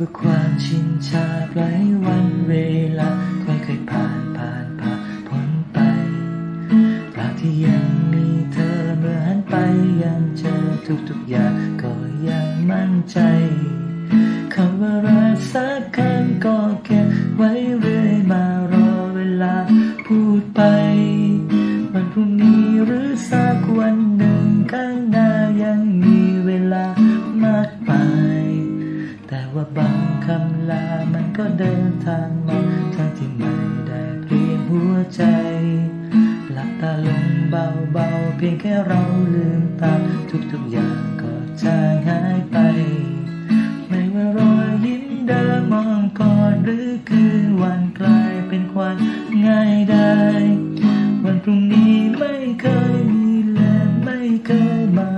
กับความชินชาปลายวันเวลาค่อยๆผ่านผ่านผ่านพ้นไปตราที่ยังมีเธอเมื่อหันไปยังเจอทุกๆอย่างก็ยังมั่นใจคำว่ารักสักคำก็เก็บไว้เรื่อยมารอเวลาพูดไป วันพรุ่งนี้หรือสักวันหนึ่งข้างหน้ายังมีเวลา บางคำลา มันก็เดินทางมาทั้งที่ไม่ได้เปลี่ยนหัวใจ หลับตาลงเบาๆ เพียงแค่เราลืมตา ทุกๆอย่างก็จางหายไป ไม่ว่ารอยยิ้มเดิมมองกอดหรือคืนวันกลายเป็นควันง่ายได้ วันพรุ่งนี้ไม่เคยมีและไม่เคยมาไม่ว่า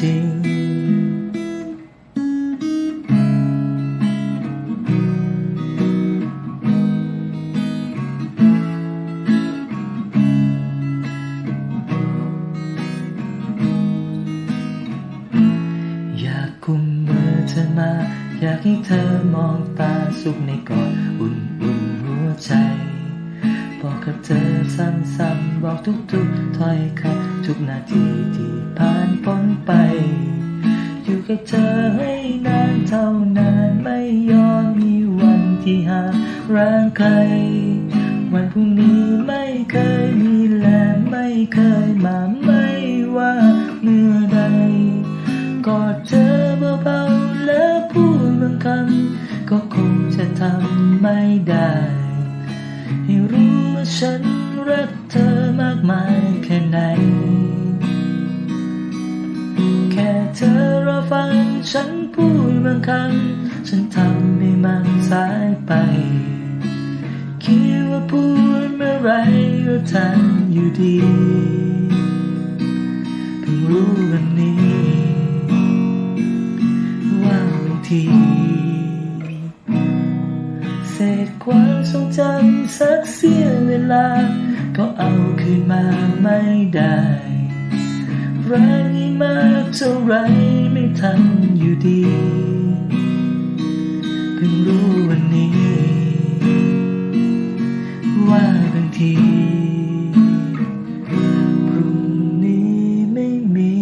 จริง อยากกุมมือเธอมา อยากให้เธอมองตาสุขในกอดอุ่นอุ่นหัวใจ บอกกับเธอซ้ำๆบอกทุกๆถ้อยคำทุกนาทีที่ผ่านพ้นไป อยู่กับเธอให้นานเท่านานไม่ยอมมีวันที่ห่างร่างไกลวันพรุ่งนี้ไม่เคยมีและไม่เคยมาไม่ว่าเมื่อใดกอดเธอเบาๆแล้วพูดบางคำก็คงจะทำไม่ได้ ฉันรักเธอมากมายแค่ไหน แค่เธอรอฟังฉันพูดบางคำฉันทำให้มันสายไป คิดว่าพูดเมื่อไรก็ทันอยู่ดีเพิ่งรู้วันนี้ ว่าบางทีเศษความทรงจำสักเสี้ยว ลา ก็เอาคืนมาไม่ได้รักนี้มากเท่าไรไม่ทันอยู่ดี เพิ่งรู้วันนี้ ว่าบางทีพรุ่งนี้ไม่มี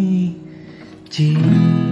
จริง